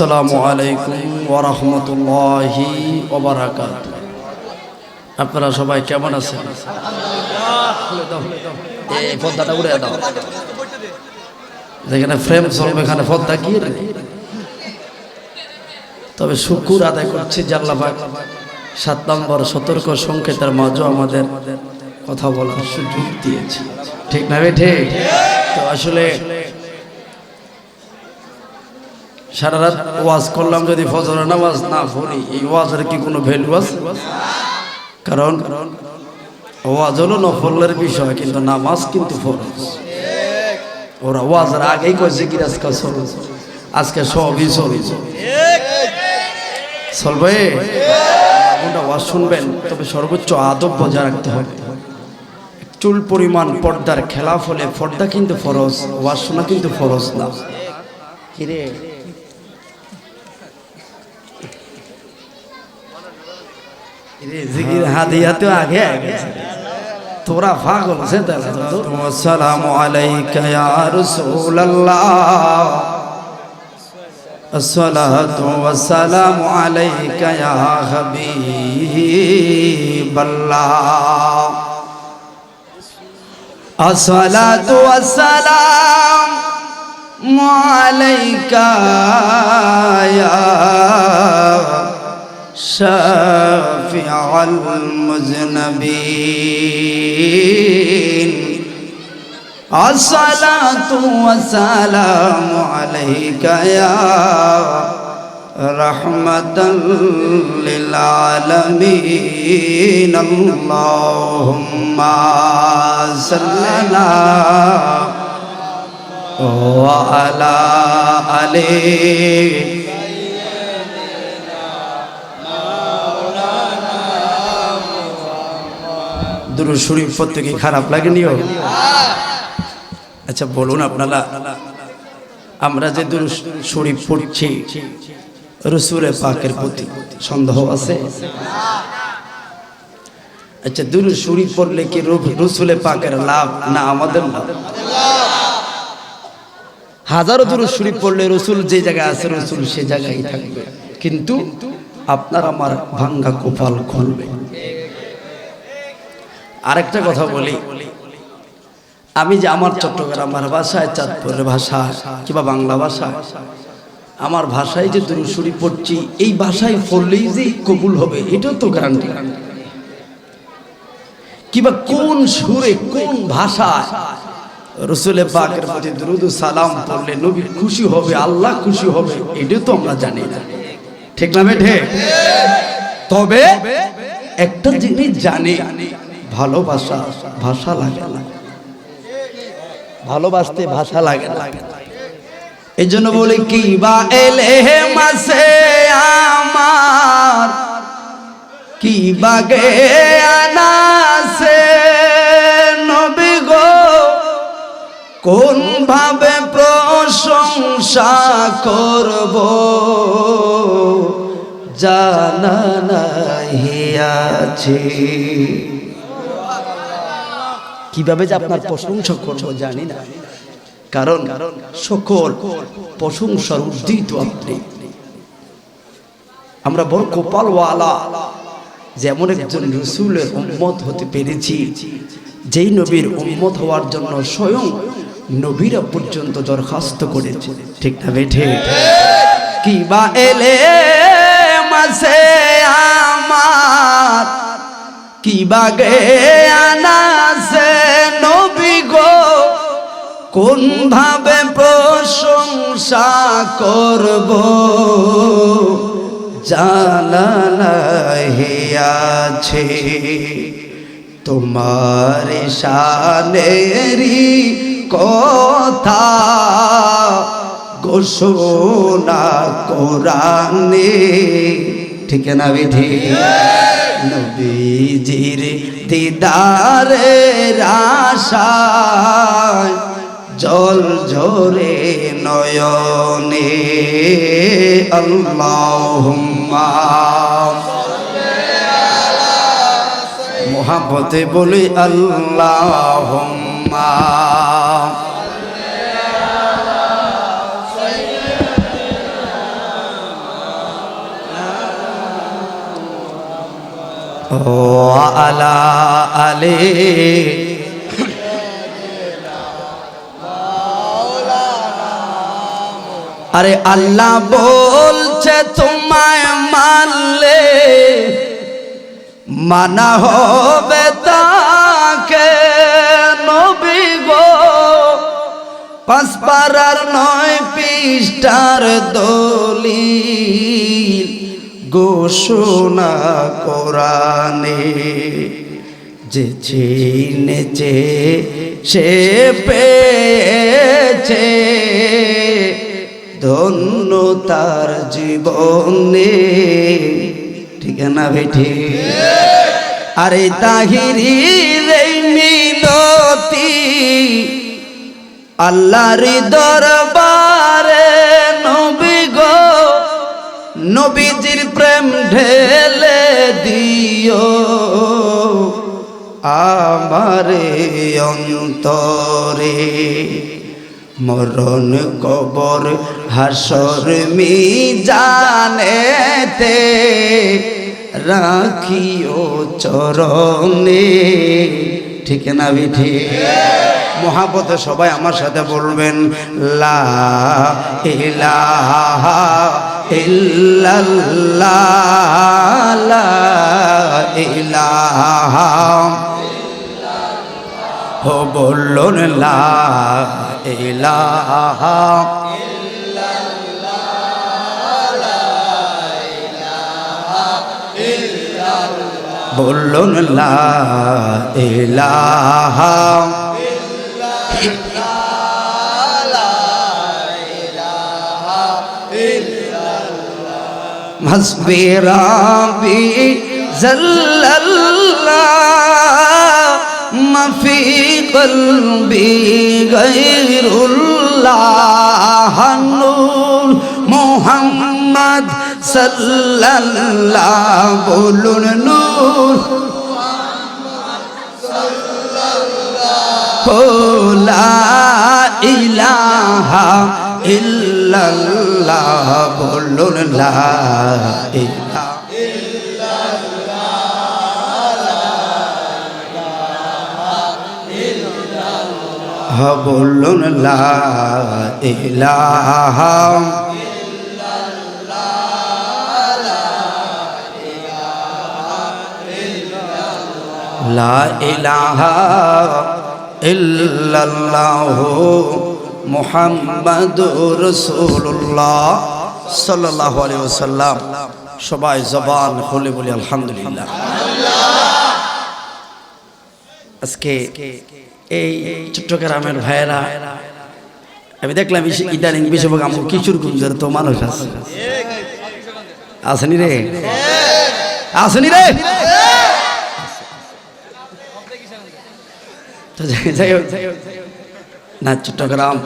আসসালামু আলাইকুম ওরহমতুল্লাহি আপনারা সবাই কেমন আছেন? পদ্মাটা উড়ে দাও। যেখানে ফ্রেম চলবে, এখানে পদ্মা কি তবে শুকুর আদায় করছি সাত নম্বর সতর্ক সংকেতের মাঝও আমাদের কথা বলার সুযোগ দিয়েছি। ঠিক না ঠিক? তো আসলে সারা রাত ওয়াজ করলাম যদি ফজরের নামাজ না পড়ি, এই ওয়াজের কি কোনো ভ্যালু আছে? কারণ ওয়াজ হলো নফলের বিষয়, কিন্তু নামাজ কিন্তু ফরজ। ওরা ওয়াজের আগেই কয়েছে কি আজকে চলো, আজকে সবই চলবে চলবে কোনটা ওয়াজ শুনবেন, তবে সর্বোচ্চ আদব বজায় রাখতে হবে। চুল পরিমাণ পর্দার খেলাফ হলে পর্দা কিন্তু ফরজ, ওয়াজ শোনা কিন্তু ফরজ না। কিরে? জিকির হাদিয়া তো আগে আগে তোরা পাগল সে আসসালামু আলাইকা ইয়া রাসূলুল্লাহ। আসসালাতু ওয়াসসালামু আলাইকা ইয়া হাবিবাল্লাহ। আসসালাতু ওয়াসসালামু আলাইকা ইয়া شافع المذنبين. الصلاة والسلام عليك يا رحمة للعالمين. اللهم صل على وعلى آله দুরু শরীফ পড়তে কি খারাপ লাগেনিও? আচ্ছা বলুন আপনারা। আমরা যে দুরু শরীফ পড়ছি রসুলের পাকের প্রতি সন্দেহ আছে? আচ্ছা দুরু শরীফ পড়লে কি রসুলের পাকের লাভ না আমাদের হাজারো দুরু শরীফ পড়লে রসুল যে জায়গায় আছে, রসুল সে জায়গায় থাকবে। কিন্তু আপনার আমার ভাঙ্গা কপাল খুলবে। আরেকটা কথা বলি। আমি যে আমার চট্টগ্রামের ভাষায়, চাঁদপুরের ভাষা কিংবা বাংলা ভাষা, আমার ভাষায় যে দুরুসুরি পড়ছি, এই ভাষায় পড়লেই যে কবুল হবে, এটাও তো গ্যারান্টি কিংবা কোন সুরে, কোন ভাষায় রসুলের পাকের প্রতি দুরুদ সালাম পড়লে নবী খুশি হবে, আল্লাহ খুশি হবে, এটাও তো আমরা জানি না। ঠিক না বেঠে তবে একটা জিনিস জানি ভালোবাসা ভাষা লাগে না। ভালোবাসতে ভাষা লাগে না। এই জন্য বলি, কি বা এলে মাসে আমার? কি বাগে আনাসে নবী গো? কোন ভাবে প্রশংসা করব? জানা নাহি আছে। কীভাবে যে আপনার প্রশংসা করব জানি না। কারণ সকল প্রশংসার উদ্দিত আপনি। আমরা বড় কপালওয়ালা, যেমন একজন রসুলের উম্মত হতে পেরেছি, যেই নবীর উম্মত হওয়ার জন্য স্বয়ং নবীরা পর্যন্ত দরখাস্ত করেছে। ঠিক না বেঠে কি বা এলে মাসে আমার, কি আনাসে নবী গো কোন ভাবে প্রশংসা করব? জানা আছে। তোমার শানেরি কথা ঘোষণা কোরআনে। ঠিক না বিধি? নবীজির দিদারের আশায় জল ঝরে নয়নে আল্লাহুম্মা। মহাপতে বলি আল্লাহুম্মা। ও আলা আলী আরে আল্লাহ বলছে, তোমায় মানলে মানা হবে তাকে নবী গো। পাঁচপাড়ার নয় পৃষ্ঠার দলিল ঘোষণা কোরআনে। যে চিনেছে, সে পেয়েছে। ধন্য তার জীবনে। ঠিক না বেঠি? আরে তাহিরি মিনতি, আল্লাহর দরবারে নবী গো, নবীজির প্রেম ঢেলে দিও। আমারে অন্তরে মরণ কবর হাসর মি জানেতে রাখিও চরণে। ঠিক না বিঠি? মহাপথে সবাই আমার সাথে বলবেন, লা ইলাহা ইল্লাল্লাহ, লা বলুন লাহা বলুন লাহা হসবে রাবি জল্লাল মফি কলবি গৈরুল্লাহ নূর মোহাম্মদ সাল্লাল্লাহ বলুন নূর লা ইলাহা ইল্লাল্লাহ বলুন লা ইলাহা ইল্লাল্লাহ মুহাম্মাদুর রাসূলুল্লাহ সাল্লাল্লাহু আলাইহি ওয়াসাল্লাম। সবাই জবান খুলে বলি আলহামদুলিল্লাহ। আজকে এই চট্টগ্রামের ভাইয়েরা আমি দেখলাম ইদানিং বেশিরভাগ আমার কিশোর গুঞ্জের তো মানুষ আছে। আসেনি রে? আসেনি রে? তো যাই- হোক, না চট্টগ্রাম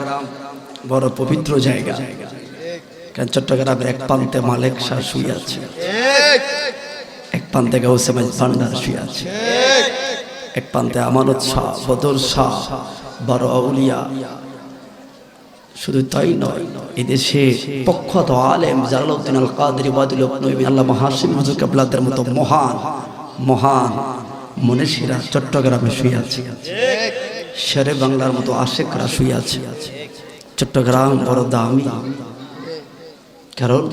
বড় পবিত্র জায়গা। কারণ চট্টগ্রামের এক প্রান্তে মালিক শাহ শুয়ে আছে। এক প্রান্তে গৌসেমাজ ভান্ডার শুয়ে আছে। এক প্রান্তে আমানত শাহ, বদর শাহ বড় আউলিয়া। শুধু তাই নয়, এদেশে পক্ষত আলেম জালালউদ্দিন আল কাদরি ওয়াদুল আল্লাহ মহাসিম হুজুর কাবলাদের মতো মহান মহান মনীষীরা চট্টগ্রামে শুয়ে আছে। শেরে বাংলার মতো আশেকরা শুয়ে আছে। চট্টগ্রাম বড় দামি। কারণ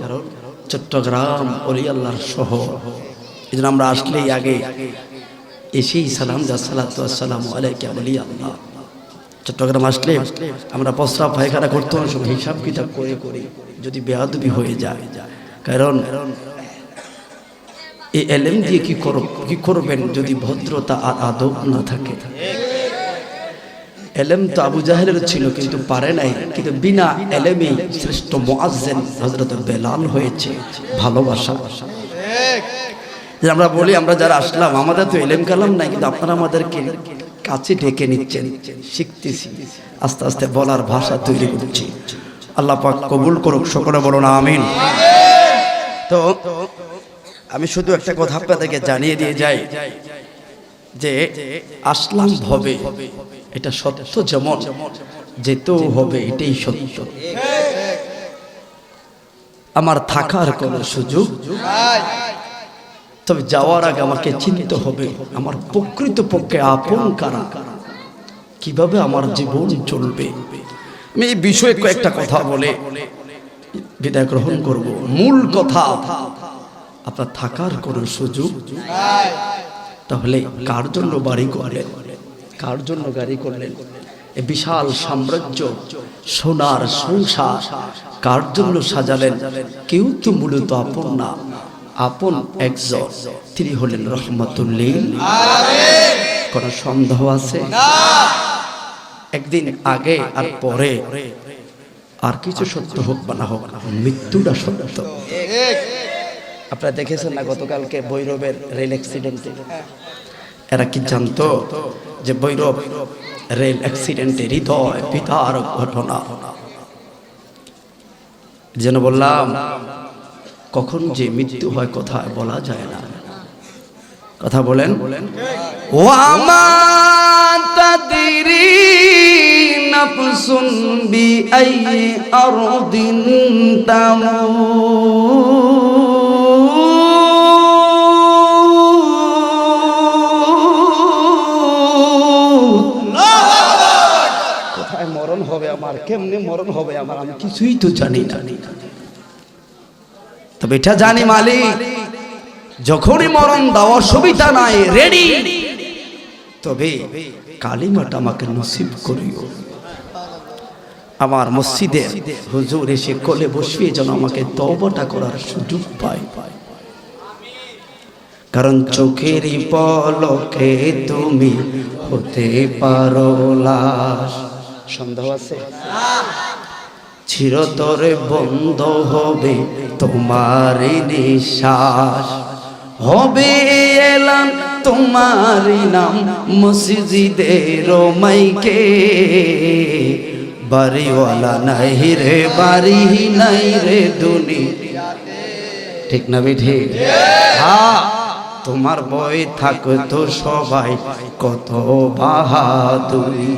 চট্টগ্রাম অলি শহর। এই আমরা আসলেই আগে এসেই সালাম সালাতাম আলাইকে বলি আল্লাহ চট্টগ্রাম আসলে আমরা প্রস্রাব পায়খানা করতে সময় হিসাব কিতাব করে করি, যদি বেয়াদবি হয়ে যায়। কারণ এই এলেম দিয়ে কি কর কি করবেন যদি ভদ্রতা আর আদব না থাকে? এলেম তো আবু জাহেলের ছিল, কিন্তু পারে নাই। কিন্তু বিনা এলেমে শ্রেষ্ঠ মোয়াজ্জেন হজরত বেলাল হয়েছে, ভালোবাসা। যে আমরা বলি, আমরা যারা আসলাম, আমাদের তো এলেম কালাম নাই, কিন্তু আপনারা আমাদেরকে কাছে ডেকে নিচ্ছেন, শিখতেছি, আস্তে আস্তে বলার ভাষা তৈরি করছি। আল্লাহ পাক কবুল করুক, সকলে বলো না আমিন। তো, আমি শুধু একটা কথা আপনাদেরকে জানিয়ে দিয়ে যাই, যে আসলাম হবে এটা সত্য যেমন, যেতেও হবে এটাই সত্য। আমার থাকার কোনো সুযোগ তবে যাওয়ার আগে আমাকে চিনতে হবে, আমার প্রকৃত পক্ষে আপন কারা? কীভাবে আমার জীবন চলবে? আমি এই বিষয়ে কয়েকটা কথা বলে বিদায় গ্রহণ করব। মূল কথা, আপনার থাকার কোনো সুযোগ তাহলে কার জন্য বাড়ি করলেন? কার জন্য গাড়ি করলেন? বিশাল সাম্রাজ্য, সোনার সংসার, কার জন্য সাজালেন? কেউ তো মূলত আপন না। আপন একজন। তিনি হলেন রহমতুল্লিল। কোন সন্দেহ আছে? একদিন আগে আর পরে আর কিছু সত্য হোক বা না হোক, মৃত্যুটা সত্য। আপনারা দেখেছেন না গতকালকে ভৈরবের রেল অ্যাক্সিডেন্টে এরা কি জানতো যে বৈরব রেল অ্যাক্সিডেন্টে হৃদয় পিতার ঘটনা? যেন বললাম কখন যে মৃত্যু হয় কোথায় বলা যায় না। কথা বলেন। ও আমার নাফসুন বি আই আরদিন তামুত। কোথায় মরণ হবে আমার? কেমনে মরণ হবে আমার? আমি কিছুই তো জানি না। তবে এটা জানি মালিক, যখনই মরণ দেওয়ার সুবিধা নাই রেডি তবে কালিমাটা আমাকে নসিব করিও। আমার মসজিদে হুজুর এসে কোলে বসিয়ে যেন আমাকে তবটা করার সুযোগ পায়। কারণ চোখের পলকে তুমি হতে পারো লাশ। সন্দেহ আছে? চিরতরে বন্ধ হবে তোমার নিঃশ্বাস। হবে এলাম তোমার নাম মসজিদের মাইকে। বাড়িওয়ালা নাই রে, বাড়ি নাই রে দুনি ঠিক না বেঠে হ্যাঁ তোমার বই থাকতো সবাই কত বাহাদুরি।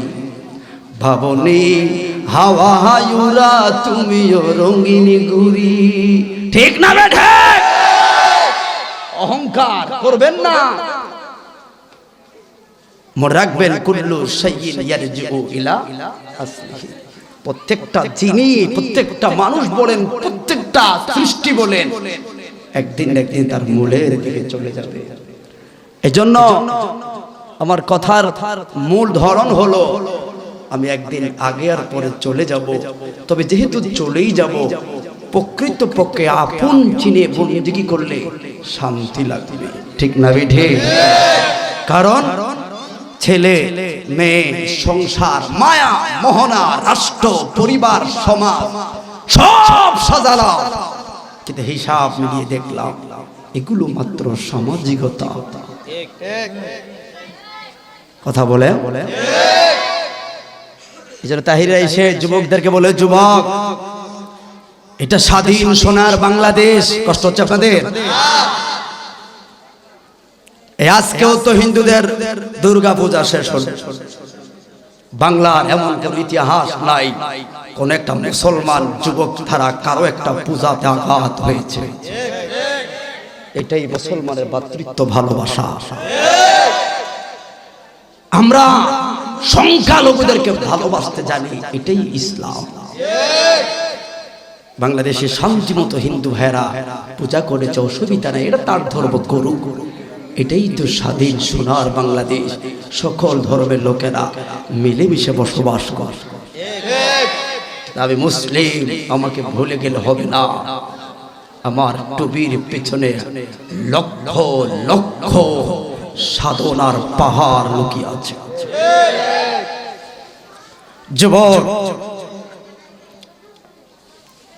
ভাবনি হাওয়া হায়ুরা তুমিও রঙিনী গুরি ঠিক না বেঠে অহংকার করবেন না। মনে রাখবেন, কুল্লু সাইয়িন ইয়ারজিউ ইলা প্রত্যেকটা যিনি প্রত্যেকটা মানুষ বলেন, প্রত্যেকটা সৃষ্টি বলেন, একদিন একদিন তার মূলের দিকে চলে যাবে। এজন্য আমার কথার মূল ধরন হলো আমি একদিন আগে আর পরে চলে যাব। তবে যেহেতু চলেই যাব প্রকৃত পক্ষে আপন চিনে বন্দিগি করলে শান্তি লাগবে। ঠিক না বিধে কারণ ছেলে মেয়ে সংসার মায়া মোহনা রাষ্ট্র পরিবার সমাজ সব সাজালাম। কিন্তু হিসাব মিলিয়ে দেখলাম এগুলো মাত্র সামাজিকতা। কথা বলে। এই জন্য তাহিরা এসে যুবকদেরকে বলে যুবক এটা স্বাধীন সোনার বাংলাদেশ। কষ্ট হচ্ছে আপনাদের? আজকেও তো হিন্দুদের দুর্গা পূজা শেষ হল। বাংলার এমন কোন ইতিহাস নাই। কোন একটা মুসলমান যুবক ছাড়া কারও একটা পূজাতে আঘাত হয়েছে। এটাই মুসলমানের ভাতৃত্ব ভালোবাসা। আমরা সংখ্যালঘুদেরকে ভালোবাসতে জানি, এটাই ইসলাম। বাংলাদেশে শান্তিমতো হিন্দু ভাইরা পূজা করেছে, অসুবিধা নেই, এটা তার ধর্ম, করুক। এটাই তো স্বাধীন সোনার বাংলাদেশ। সকল ধর্মের লোকেরা মিলেমিশে বসবাস কর। আমি মুসলিম, আমাকে ভুলে গেলে হবে না। আমার টুবির পেছনে লক্ষ লক্ষ সাধনার পাহাড় লুকিয়ে আছে। যুবক,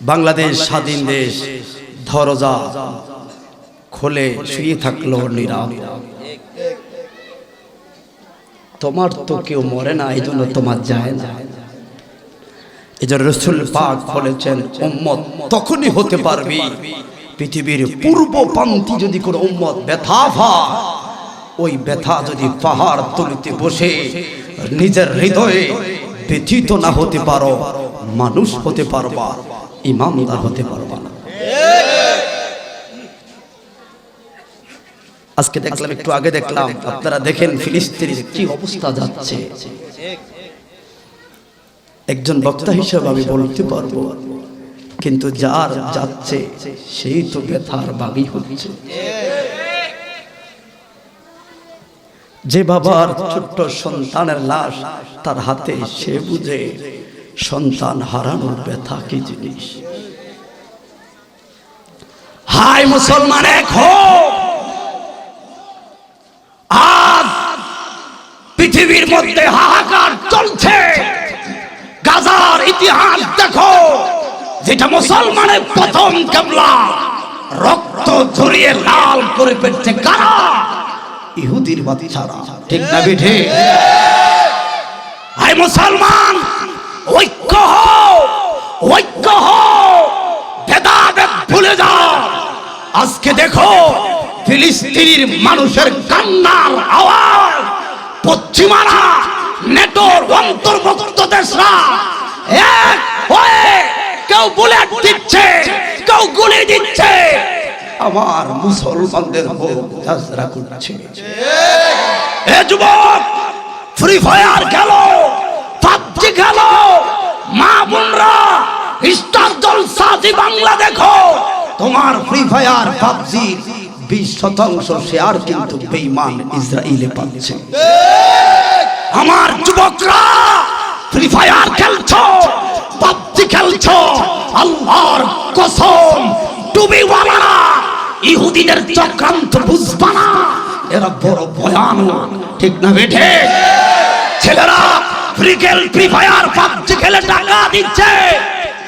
বাংলাদেশ স্বাধীন দেশ ধরজা খোলে শুয়ে থাকল নিরাম তোমার তো কেউ মরে না এই জন্য তোমার যায় না। এই জন্য রসুল পাক বলেছেন, উম্মত তখনই হতে পারবি। পৃথিবীর পূর্ব পান্তি যদি কোনো উম্মত ব্যথা ভা ওই ব্যথা যদি পাহাড় তুলিতে বসে, নিজের হৃদয়ে ব্যথিত না হতে পারো, মানুষ হতে পারবা ইমামদার হতে পারবা আজকে দেখলাম, একটু আগে দেখলাম, আপনারা দেখেন ফিলিস্তিনের কি অবস্থা যাচ্ছে। একজন বক্তা হিসেবে আমি বলতে পারব, কিন্তু যার যাচ্ছে, সেই তো ব্যথার বাগি হচ্ছে। যে বাবার ছোট্ট সন্তানের লাশ তার হাতে, সে বুঝে সন্তান হারানোর ব্যথা কি জিনিস? হাই মুসলমান এক হো আজ পৃথিবীর মধ্যে হাহাকার চলছে। গাজার ইতিহাস দেখো, যেটা মুসলমানের প্রথম কেবলা। রক্ত ঝরিয়ে লাল করে পেটছে কারা? ইহুদির বাচ্চারা। ঠিক না বেঠে? হাই মুসলমান ঐক্য হও ঐক্য হও ভেদাভেদ ভুলে যাও। আজকে দেখো ফিলিস্তিনির মানুষের কান্নার আওয়াজ পশ্চিমারা নেটোর অন্তর্ভুক্ত দেশরা এক হয়ে কেউ বুলেট দিচ্ছে কেউ গুলি দিচ্ছে আমার মুসলমানদের ঝাঁঝরা করছে। যুবক ফ্রি ফায়ার খেলো, পাবজি খেলো, মা বোনরা স্টার জলসা জি বাংলা দেখো। তোমার ফ্রি ফায়ার পাবজি বিশ শতাংশ শেয়ার কিন্তু বেইমান ইসরায়েলে পাচ্ছে। আমার যুবকরা ফ্রি ফায়ার খেলছো, পাবজি খেলছো, আল্লাহর কসম টুবিওয়ালারা ইহুদিদের চক্রান্ত বুঝবা না। এরা বড় ভয়ানক। ঠিক না বেঠে ছেলেরা ফ্রিকেল ফ্রি ফায়ার পাবজি খেলে টাকা দিচ্ছে।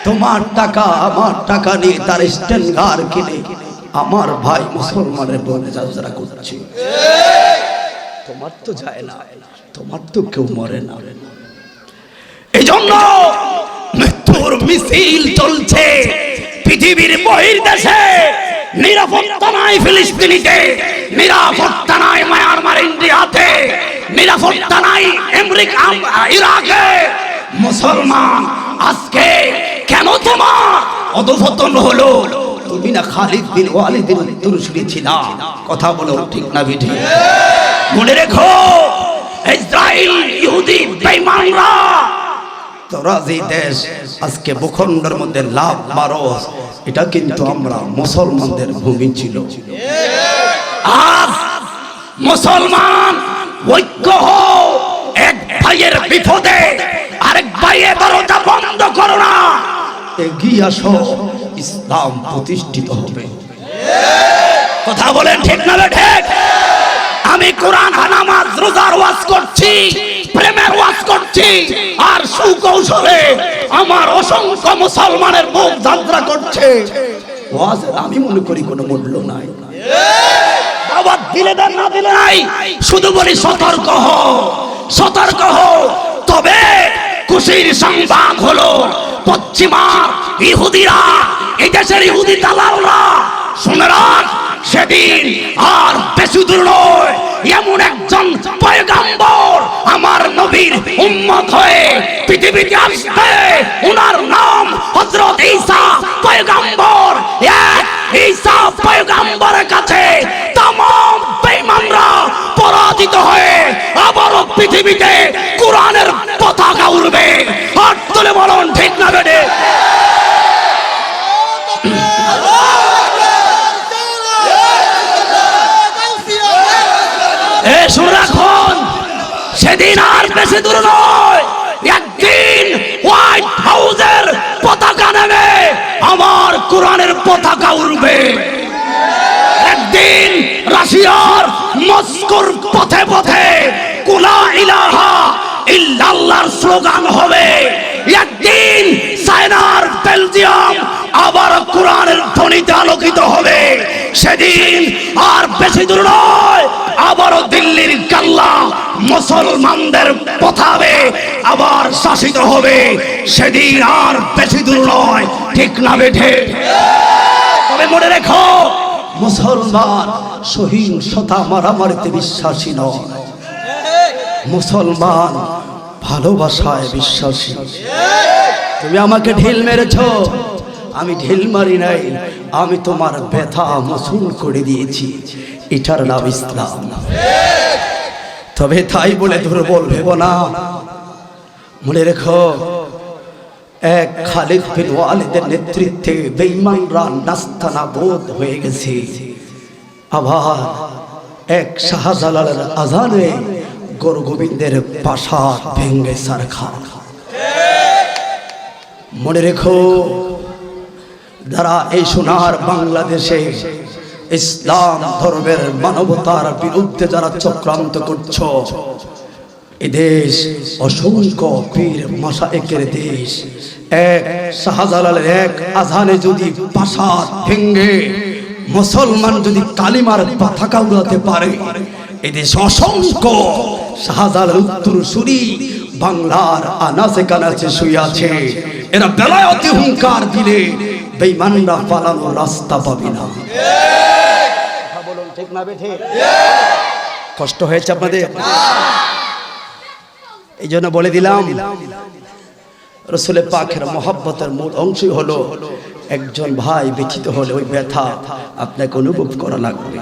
তোমার টাকা, আমার টাকা নিয়ে তার স্ট্যান্ডার কিনে আমার ভাই মুসলমানের বনে যাত্রা করছে। তোমার তো যায় না, তোমার তো কেউ মরে না। এই জন্য মৃত্যুর মিছিল চলছে। পৃথিবীর বহির্দেশে নিরাপত্তা নাই ফিলিস্তিনিতে নিরাপত্তা নাই মায়ানমার ইন্ডিয়াতে নিরাপত্তা নাই আমেরিকা ইরাকে। মুসলমান, আজকে কেন তোমার অধপতন হলো। তুমি না খালিদ বিন ওয়ালিদের তুরুসুরি ছিলা কথা বলো, ঠিক না বিঠি মনে রেখো ইসরায়েল ইহুদি, বেঈমানরা, তোরা যে দেশ আজকে ভূখণ্ডের মধ্যে লাভ বারস এটা কিন্তু আমরা মুসলমানদের ভূমি ছিল। আজ মুসলমান ঐক্য এক ভাইয়ের বিপদে আরেক ভাইয়ের দরজা বন্ধ করো না। এগিয়ে আসো, ইসলাম প্রতিষ্ঠিত হবে। কথা বলেন ঠিক না ঠিক? আমি কোরআন নামাজ রোজার ওয়াজ করছি। ওয়াজ করছি। আর সুকৌশলে আমার অসংখ্য মুসলমানের মুখ যাত্রা করছে। ওয়াজ আমি মনে করি কোনো মূল্য নাই। বাবা দিলে দেন, না দিলে নাই। শুধু বলি সতর্ক হও সতর্ক হও তবে খুশির সংবাদ হলো পশ্চিমার ইহুদিরা, এই দেশের ইহুদি দালালরা, শুনে সেদিন আর বেশি দূর নয়। এমন একজন পয়গাম্বর আমার নবীর উম্মত হয়ে পৃথিবীতে আসবে। ওনার নাম হযরত সেদিন আর বেশি দূর নয়। একদিন হোয়াইট হাউসের পতাকা নেবে, আমার কোরআনের পতাকা উড়বে। একদিন রাশিয়ার মস্কোর পথে পথে কুলা ইলাহা ইল্লাল্লাহর স্লোগান হবে। একদিন চায়নার বেলজিয়াম আবার কোরআনের ধ্বনিতে আলোকিত হবে, সেদিন আর বেশি দূর নয়, আবারও দিল্লির কাল্লা মুসলমানদের পথাবে আবার শাসিত হবে, সেদিন আর বেশি দূর নয়, ঠিক না বেঠে? তবে মনে রেখো, মুসলমান সহিংসতা মারামারিতে বিশ্বাসী নয়। মুসলমান ভালোবাসায় বিশ্বাসী। তুমি আমাকে ঢিল মেরেছ আমি ঢিল মারি নাই, আমি তোমার ব্যথা মসুল করে দিয়েছি। এটার নাম ইসলাম। তবে তাই বলে দুর্বল ভেব না। মনে রেখো, এক খালিদ বিন ওয়ালিদের নেতৃত্বে বেঈমানরা নাস্তানা বোধ হয়ে গেছে। আবার এক শাহজালালের আজানে গরু গোবিন্দের পাশা ভেঙ্গে সারখা। মনে রেখো যারা এই সোনার বাংলাদেশে ইসলাম ধর্মের মানবতার বিরুদ্ধে যারা চক্রান্ত করছ, এ দেশ অসংখ্য পীর মাসায়েকের দেশ। এক শাহজালালের এক আজানে যদি পাশাদ ভেঙ্গে মুসলমান যদি কালিমার পতাকা উড়াতে পারে এদেশ অসংখ্য শাহজালাল উত্তর সুরি বাংলার আনাচে কানাচে শুয়ে এরা বেলায়তে হুঙ্কার দিলে বেঈমানরা পালানোর রাস্তা পাবি না। বলুন ঠিক না বেঠে কষ্ট হয়েছে আপনাদের? এই জন্য বলে দিলাম রসুলের পাখের মহাব্বতের মূল অংশই হলো একজন ভাই ব্যথিত হলে ওই ব্যথা আপনাকে অনুভব করা লাগবে।